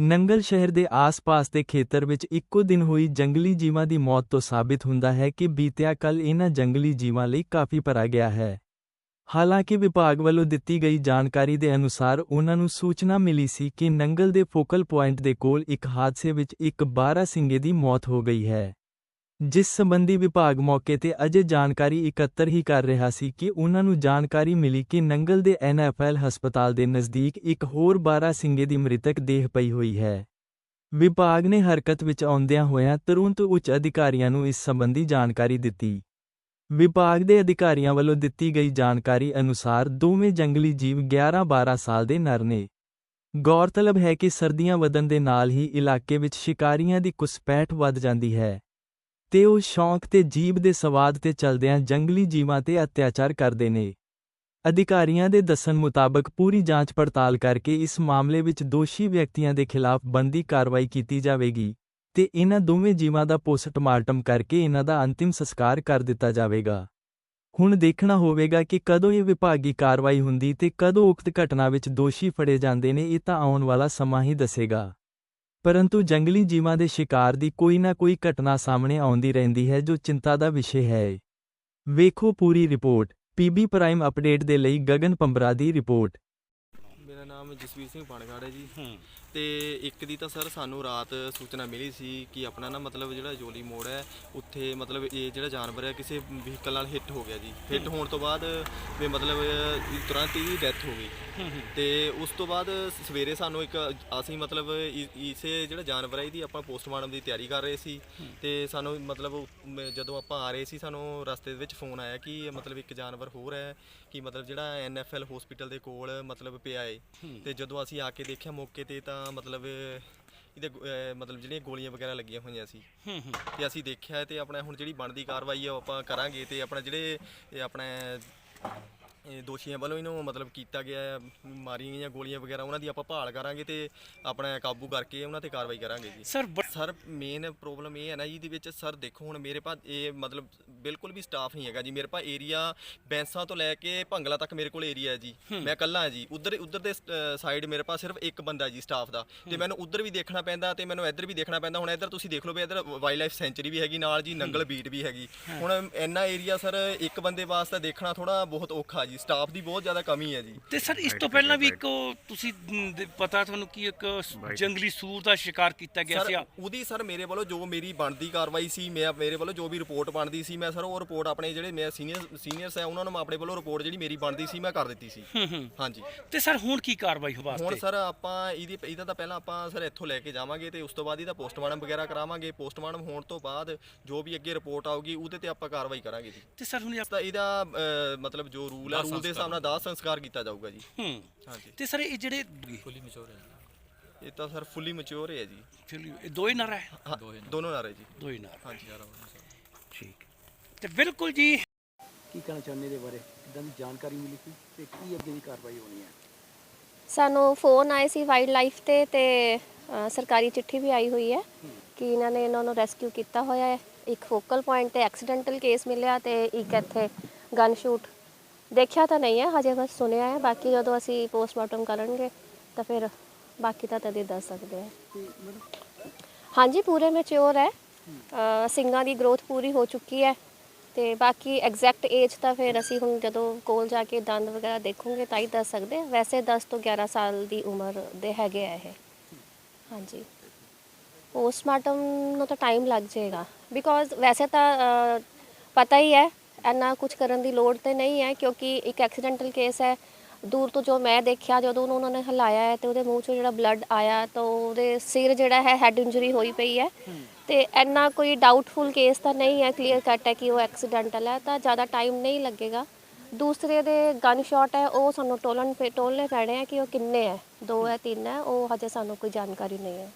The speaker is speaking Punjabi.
ਨੰਗਲ ਸ਼ਹਿਰ ਦੇ ਆਸ-ਪਾਸ ਦੇ ਖੇਤਰ ਵਿੱਚ ਇੱਕੋ ਦਿਨ ਹੋਈ ਜੰਗਲੀ ਜੀਵਾਂ ਦੀ ਮੌਤ ਤੋਂ ਸਾਬਿਤ ਹੁੰਦਾ ਹੈ ਕਿ ਬੀਤਿਆ ਕੱਲ ਇਹਨਾਂ ਜੰਗਲੀ ਜੀਵਾਂ ਲਈ ਕਾਫੀ ਭਰਾ ਗਿਆ ਹੈ। ਹਾਲਾਂਕਿ ਵਿਭਾਗ ਵੱਲੋਂ ਦਿੱਤੀ ਗਈ ਜਾਣਕਾਰੀ ਦੇ ਅਨੁਸਾਰ ਉਹਨਾਂ ਨੂੰ ਸੂਚਨਾ ਮਿਲੀ ਸੀ ਕਿ ਨੰਗਲ ਦੇ ਫੋਕਲ ਪੁਆਇੰਟ ਦੇ ਕੋਲ ਇੱਕ ਹਾਦਸੇ ਵਿੱਚ ਇੱਕ 12 ਸਿੰਘੇ ਦੀ ਮੌਤ ਹੋ ਗਈ ਹੈ। ਜਿਸ ਸੰਬੰਧੀ ਵਿਭਾਗ ਮੌਕੇ ਤੇ ਅਜੇ ਜਾਣਕਾਰੀ ਇਕੱਤਰ ਹੀ ਕਰ ਰਿਹਾ ਸੀ ਕਿ ਉਹਨਾਂ ਨੂੰ ਜਾਣਕਾਰੀ ਮਿਲੀ ਕਿ ਨੰਗਲ ਦੇ ਐਨਐਫਐਲ ਹਸਪਤਾਲ ਦੇ ਨਜ਼ਦੀਕ ਇੱਕ ਹੋਰ 12 ਸਿੰਘੇ ਦੀ ਮ੍ਰਿਤਕ ਦੇਹ ਪਈ ਹੋਈ ਹੈ। ਵਿਭਾਗ ਨੇ ਹਰਕਤ ਵਿੱਚ ਆਉਂਦਿਆਂ ਹੋਇਆਂ ਤੁਰੰਤ ਉੱਚ ਅਧਿਕਾਰੀਆਂ ਨੂੰ ਇਸ ਸੰਬੰਧੀ ਜਾਣਕਾਰੀ ਦਿੱਤੀ। ਵਿਭਾਗ ਦੇ ਅਧਿਕਾਰੀਆਂ ਵੱਲੋਂ ਦਿੱਤੀ ਗਈ ਜਾਣਕਾਰੀ ਅਨੁਸਾਰ ਦੋਵੇਂ ਜੰਗਲੀ ਜੀਵ 11-12 ਸਾਲ ਦੇ ਨਰ ਨੇ। ਗੌਰਤਲਬ ਹੈ ਕਿ ਸਰਦੀਆਂ ਵਧਣ ਦੇ ਨਾਲ ਹੀ ਇਲਾਕੇ ਵਿੱਚ ਸ਼ਿਕਾਰੀਆਂ ਦੀ ਘੁਸਪੈਠ ਵੱਧ ਜਾਂਦੀ ਹੈ। ਤੇ ਉਹ ਸ਼ੌਂਕ ਤੇ ਜੀਬ ਦੇ ਸਵਾਦ ਤੇ ਚਲਦਿਆਂ ਜੰਗਲੀ ਜੀਵਾਂ ਤੇ ਅਤਿਆਚਾਰ ਕਰਦੇ ਨੇ। ਅਧਿਕਾਰੀਆਂ ਦੇ ਦੱਸਣ ਮੁਤਾਬਕ ਪੂਰੀ ਜਾਂਚ ਪੜਤਾਲ ਕਰਕੇ ਇਸ ਮਾਮਲੇ ਵਿੱਚ ਦੋਸ਼ੀ ਵਿਅਕਤੀਆਂ ਦੇ ਖਿਲਾਫ ਬੰਦੀ ਕਾਰਵਾਈ ਕੀਤੀ ਜਾਵੇਗੀ ਤੇ ਇਹਨਾਂ ਦੋਵੇਂ ਜੀਵਾਂ ਦਾ ਪੋਸਟਮਾਰਟਮ ਕਰਕੇ ਇਹਨਾਂ ਦਾ ਅੰਤਿਮ ਸੰਸਕਾਰ ਕਰ ਦਿੱਤਾ ਜਾਵੇਗਾ। ਹੁਣ ਦੇਖਣਾ ਹੋਵੇਗਾ ਕਿ ਕਦੋਂ ਇਹ ਵਿਭਾਗੀ ਕਾਰਵਾਈ ਹੁੰਦੀ ਤੇ ਕਦੋਂ ਉਕਤ ਘਟਨਾ ਵਿੱਚ ਦੋਸ਼ੀ ਫੜੇ ਜਾਂਦੇ ਨੇ ਇਹ ਤਾਂ ਆਉਣ ਵਾਲਾ ਸਮਾਂ ਹੀ ਦੱਸੇਗਾ। ਪਰੰਤੂ ਜੰਗਲੀ ਜੀਵਾਂ ਦੇ ਸ਼ਿਕਾਰ ਦੀ ਕੋਈ ਨਾ ਕੋਈ ਘਟਨਾ ਸਾਹਮਣੇ ਆਉਂਦੀ ਰਹਿੰਦੀ ਹੈ ਜੋ ਚਿੰਤਾ ਦਾ ਵਿਸ਼ੇ ਹੈ। ਵੇਖੋ ਪੂਰੀ ਰਿਪੋਰਟ। ਪੀਬੀ ਪ੍ਰਾਈਮ ਅਪਡੇਟ ਦੇ ਲਈ ਗਗਨ ਪੰਬਰਾ ਦੀ ਰਿਪੋਰਟ। ਮੇਰਾ ਨਾਮ ਜਸਵੀਰ ਸਿੰਘ ਪਾਣਗੜ ਹੈ ਜੀ। ਹੂੰ। ਤੇ ਇੱਕ ਦੀ ਤਾਂ ਸਰ ਸਾਨੂੰ ਰਾਤ ਸੂਚਨਾ ਮਿਲੀ ਸੀ ਕਿ ਆਪਣਾ ਨਾ ਮਤਲਬ ਜਿਹੜਾ ਜੋਲੀ ਮੋੜ ਹੈ ਉੱਥੇ ਮਤਲਬ ਇਹ ਜਿਹੜਾ ਜਾਨਵਰ ਹੈ ਕਿਸੇ ਵਹੀਕਲ ਨਾਲ ਹਿੱਟ ਹੋ ਗਿਆ ਜੀ। ਹਿੱਟ ਹੋਣ ਤੋਂ ਬਾਅਦ ਵੀ ਮਤਲਬ ਤੁਰੰਤ ਹੀ ਡੈਥ ਹੋ ਗਈ। ਤੇ ਉਸ ਤੋਂ ਬਾਅਦ ਸਵੇਰੇ ਸਾਨੂੰ ਇੱਕ ਅਸੀਂ ਮਤਲਬ ਇਸੇ ਜਿਹੜਾ ਜਾਨਵਰ ਹੈ ਇਹਦੀ ਆਪਾਂ ਪੋਸਟਮਾਰਟਮ ਦੀ ਤਿਆਰੀ ਕਰ ਰਹੇ ਸੀ। ਤੇ ਸਾਨੂੰ ਮਤਲਬ ਜਦੋਂ ਆਪਾਂ ਆ ਰਹੇ ਸੀ ਸਾਨੂੰ ਰਸਤੇ ਦੇ ਵਿੱਚ ਫੋਨ ਆਇਆ ਕਿ ਮਤਲਬ ਇੱਕ ਜਾਨਵਰ ਹੋਰ ਹੈ ਕਿ ਮਤਲਬ ਜਿਹੜਾ ਐਨਐਫਐਲ ਹਸਪੀਟਲ ਦੇ ਕੋਲ ਮਤਲਬ ਪਿਆ ਏ। ਤੇ ਜਦੋਂ ਅਸੀਂ ਆ ਕੇ ਦੇਖਿਆ ਮੌਕੇ ਤੇ ਤਾਂ ਮਤਲਬ ਇਹਦੇ ਗੋ- ਅਹ ਮਤਲਬ ਜਿਹੜੀਆਂ ਗੋਲੀਆਂ ਵਗੈਰਾ ਲੱਗੀਆਂ ਹੋਈਆਂ ਸੀ। ਹੂੰ ਹੂੰ। ਤੇ ਅਸੀਂ ਦੇਖਿਆ ਤੇ ਆਪਣਾ ਹੁਣ ਜਿਹੜੀ ਬਣਦੀ ਕਾਰਵਾਈ ਆ ਉਹ ਆਪਾਂ ਕਰਾਂਗੇ ਤੇ ਆਪਣਾ ਜਿਹੜੇ ਇਹ ਆਪਣਾ ਇਹ ਦੋਸ਼ੀਆਂ ਵੱਲੋਂ ਇਹਨੂੰ ਮਤਲਬ ਕੀਤਾ ਗਿਆ ਹੈ, ਮਾਰੀਆਂ ਗਈਆਂ ਗੋਲੀਆਂ ਵਗੈਰਾ ਉਹਨਾਂ ਦੀ ਆਪਾਂ ਭਾਲ ਕਰਾਂਗੇ ਤੇ ਆਪਣਾ ਕਾਬੂ ਕਰਕੇ ਉਹਨਾਂ ਤੇ ਕਾਰਵਾਈ ਕਰਾਂਗੇ ਜੀ। ਸਰ ਬ- ਸਰ ਮੇਨ ਪ੍ਰੋਬਲਮ ਇਹ ਹੈ ਨਾ ਜੀ ਇਹਦੇ ਵਿੱਚ ਸਰ ਦੇਖੋ ਹੁਣ ਮੇਰੇ ਪਾਸ ਇਹ ਮਤਲਬ ਬਿਲਕੁਲ ਵੀ ਸਟਾਫ ਨਹੀਂ ਹੈਗਾ ਜੀ। ਮੇਰੇ ਪਾਸ ਏਰੀਆ ਬੈਂਸਾ ਤੋਂ ਲੈ ਕੇ ਭੰਗਲਾ ਤੱਕ ਮੇਰੇ ਕੋਲ ਏਰੀਆ ਹੈ ਜੀ। ਮੈਂ ਇਕੱਲਾ ਹਾਂ ਜੀ। ਉਧਰ ਉਧਰ ਦੇ ਸਾਈਡ ਮੇਰੇ ਪਾਸ ਸਿਰਫ ਇੱਕ ਬੰਦਾ ਜੀ ਸਟਾਫ ਦਾ। ਤੇ ਮੈਨੂੰ ਉਧਰ ਵੀ ਦੇਖਣਾ ਪੈਂਦਾ ਤੇ ਮੈਨੂੰ ਇੱਧਰ ਵੀ ਦੇਖਣਾ ਪੈਂਦਾ। ਹੁਣ ਇੱਧਰ ਤੁਸੀਂ ਦੇਖ ਲਓ ਵੀ ਇੱਧਰ ਵਾਈਲਡ ਲਾਈਫ ਸੈਂਚੁਰੀ ਵੀ ਹੈਗੀ ਨਾਲ ਜੀ ਨੰਗਲ ਬੀਟ ਵੀ ਹੈਗੀ। ਹੁਣ ਇੰਨਾ ਏਰੀਆ ਸਰ ਇੱਕ ਬੰਦੇ ਵਾਸਤੇ ਦੇਖਣਾ ਥੋੜਾ ਬਹੁਤ ਔਖਾ ਜੀ। ਸਟਾਫ ਦੀ ਬਹੁਤ ਜ਼ਿਆਦਾ ਕਮੀ ਹੈ ਜੀ। ਤੇ ਸਰ ਇਸ ਤੋਂ ਪਹਿਲਾਂ ਵੀ ਇੱਕ ਉਹ ਤੁਸੀਂ ਮ, ਦੇ- ਪਤਾ ਤੁਹਾਨੂੰ ਕੀ ਇੱਕ ਜੰਗਲੀ ਸੂਰ ਦਾ ਸ਼ਿਕਾਰ ਕੀਤਾ ਗਿਆ ਸੀ ਸਰ ਉਹਦੀ ਸਰ ਮੇਰੇ ਵੱਲੋਂ ਜੋ ਮੇਰੀ ਬਣਦੀ ਕਾਰਵਾਈ ਸੀ ਮੈਂ ਮੇਰੇ ਵੱਲੋਂ ਜੋ ਵੀ ਰਿਪੋਰਟ ਬਣਦੀ ਸੀ ਮੈਂ ਸਰ ਉਹ ਰਿਪੋਰਟ ਆਪਣੇ ਜਿਹੜੇ ਮੇਰੇ ਸੀਨੀਅਰ ਸੀਨੀਅਰਸ ਹੈ ਉਹਨਾਂ ਨੂੰ ਮੈਂ ਆਪਣੇ ਵੱਲੋਂ ਰਿਪੋਰਟ ਜਿਹੜੀ ਮੇਰੀ ਬਣਦੀ ਸੀ ਮੈਂ ਕਰ ਦਿੱਤੀ ਸੀ। ਹਾਂਜੀ। ਤੇ ਸਰ ਹੁਣ ਕੀ ਕਾਰਵਾਈ ਹੋ ਹੁਣ ਵਾਸਤੇ ਸਰ ਆਪਾਂ ਇਹਦੀ ਇਹਦਾ ਤਾਂ ਪਹਿਲਾਂ ਆਪਾਂ ਸਰ ਇੱਥੋਂ ਲੈ ਕੇ ਜਾਵਾਂਗੇ ਤੇ ਉਸ ਤੋਂ ਬਾਅਦ ਇਹਦਾ ਪੋਸਟਮਾਰਟਮ ਵਗੈਰਾ ਕਰਾਵਾਂਗੇ। ਪੋਸਟਮਾਰਟਮ ਹੋਣ ਤੋਂ ਬਾਅਦ ਜੋ ਵੀ ਅੱਗੇ ਰਿਪੋਰਟ ਆਊਗੀ ਉਹਦੇ ਤੇ ਆਪਾਂ ਕਾਰਵਾਈ ਕਰਾਂਗੇ ਜੀ। ਤੇ ਸਰ ਹੁਣ ਇਹ- ਤਾਂ ਇਹਦਾ ਅਹ, ਮਤਲਬ ਜੋ ਰੂਲ ਹੈ ਰੂਲ ਦੇ ਹਿਸਾਬ ਨਾਲ ਦਾਹ ਸੰਸਕਾਰ ਕੀਤਾ ਜਾਊਗਾ ਜੀ। ਹੂੰ। ਹਾਂਜੀ। ਤੇ ਸਰ ਇਹ ਜਿਹੜੇ ਇਹ ਤਾਂ ਸਰ ਫੁੱਲੀ ਮੈਚੁਰ ਹੈ ਜੀ। ਚਲੋ ਇਹ ਦੋ ਹੀ ਨਰ ਹੈ? ਹਾਂ, ਦੋਨੋਂ ਨਾਰੇ ਜੀ। ਦੋ ਹੀ ਨਰ। ਹਾਂਜੀ ਠੀਕ। ਤੇ ਬਿਲਕੁਲ ਜੀ। ਕੀ ਕਹਿਣਾ ਚਾਹੁੰਦੇ ਦੇ ਬਾਰੇ? ਕਿਦਾਂ ਦੀ ਜਾਣਕਾਰੀ ਮਿਲੀ ਸੀ ਤੇ ਕੀ ਅੱਗੇ ਦੀ ਕਾਰਵਾਈ ਹੋਣੀ ਹੈ? ਸਾਨੂੰ ਫੋਨ ਆਏ ਸੀ ਵਾਈਲਡ ਲਾਈਫ ਤੇ ਤੇ ਅ, ਸਰਕਾਰੀ ਚਿੱਠੀ ਵੀ ਆਈ ਹੋਈ ਹੈ ਕਿ ਇਹਨਾਂ ਨੇ ਇਹਨਾਂ ਨੂੰ ਰੈਸਕਿਊ ਕੀਤਾ ਹੋਇਆ ਹੈ। ਇੱਕ ਫੋਕਲ ਪੁਆਇੰਟ ਤੇ ਐਕਸੀਡੈਂਟਲ ਕੇਸ ਮਿਲਿਆ ਤੇ ਇੱਕ ਇੱਥੇ ਗਨ ਸ਼ੂਟ ਦੇਖਿਆ ਤਾਂ ਨਹੀਂ ਹੈ ਹਜੇ ਬਸ ਸੁਣਿਆ ਹੈ ਬਾਕੀ ਜਦੋਂ ਅਸੀਂ ਪੋਸਟਮਾਰਟਮ ਕਰਨਗੇ ਤਾਂ ਫਿਰ ਬਾਕੀ ਤਾਂ ਤਦੇ ਦੱਸ ਸਕਦੇ ਹਾਂ। ਹਾਂਜੀ ਪੂਰੇ ਮੈਚੁਰ ਹੈ। ਅ, ਸਿੰਗਾਂ ਦੀ ਗਰੋਥ ਪੂਰੀ ਹੋ ਚੁੱਕੀ ਹੈ ਤੇ ਬਾਕੀ ਐਗਜ਼ੈਕਟ ਏਜ ਤਾਂ ਫਿਰ ਅਸੀਂ ਹੁਣ ਜਦੋਂ ਕੋਲ ਜਾ ਕੇ ਦੰਦ ਵਗੈਰਾ ਦੇਖੂਗੇ ਤਾਂ ਹੀ ਦੱਸ ਸਕਦੇ ਵੈਸੇ 10 ਤੋਂ 11 ਸਾਲ ਦੀ ਉਮਰ ਦੇ ਹੈਗੇ ਆ ਇਹ। ਹਾਂਜੀ। ਪੋਸਟਮਾਰਟਮ ਨੂੰ ਤਾਂ ਟਾਈਮ ਲੱਗ ਜਾਏਗਾ। ਬਿਕੋਜ਼ ਵੈਸੇ ਤਾਂ ਪਤਾ ਹੀ ਹੈ ਇੰਨਾ ਕੁਝ ਕਰਨ ਦੀ ਲੋੜ ਤੇ ਨਹੀਂ ਹੈ, ਕਿਉਂਕਿ ਇੱਕ ਐਕਸੀਡੈਂਟਲ ਕੇਸ ਹੈ। ਦੂਰ ਤੋਂ ਜੋ ਮੈਂ ਦੇਖਿਆ, ਜਦੋਂ ਉਹਨੂੰ ਉਹਨਾਂ ਨੇ ਹਿਲਾਇਆ ਹੈ ਤੇ ਉਹਦੇ ਮੂੰਹ ਚੋਂ ਜਿਹੜਾ ਬਲੱਡ ਆਇਆ, ਤਾਂ ਉਹਦੇ ਸਿਰ ਜਿਹੜਾ ਹੈ ਹੈਡ ਇੰਜਰੀ ਹੋਈ ਪਈ ਹੈ। ਤੇ ਇੰਨਾ ਕੋਈ ਡਾਊਟਫੁਲ ਕੇਸ ਤਾਂ ਨਹੀਂ ਹੈ ਕਲੀਅਰ ਕੱਟ ਹੈ ਕਿ ਉਹ ਐਕਸੀਡੈਂਟਲ ਹੈ, ਤਾਂ ਜ਼ਿਆਦਾ ਟਾਈਮ ਨਹੀਂ ਲੱਗੇਗਾ। ਦੂਸਰੇ ਦੇ ਗਨ ਸ਼ਾਟ ਹੈ, ਉਹ ਸਾਨੂੰ ਟੋਲਣ ਪੇ ਟੋਲਨੇ ਪੈਣੇ ਆ ਕਿ ਉਹ ਕਿੰਨੇ ਹੈ, ਦੋ ਹੈ, ਤਿੰਨ ਹੈ, ਉਹ ਹਜੇ ਸਾਨੂੰ ਕੋਈ ਜਾਣਕਾਰੀ ਨਹੀਂ ਹੈ।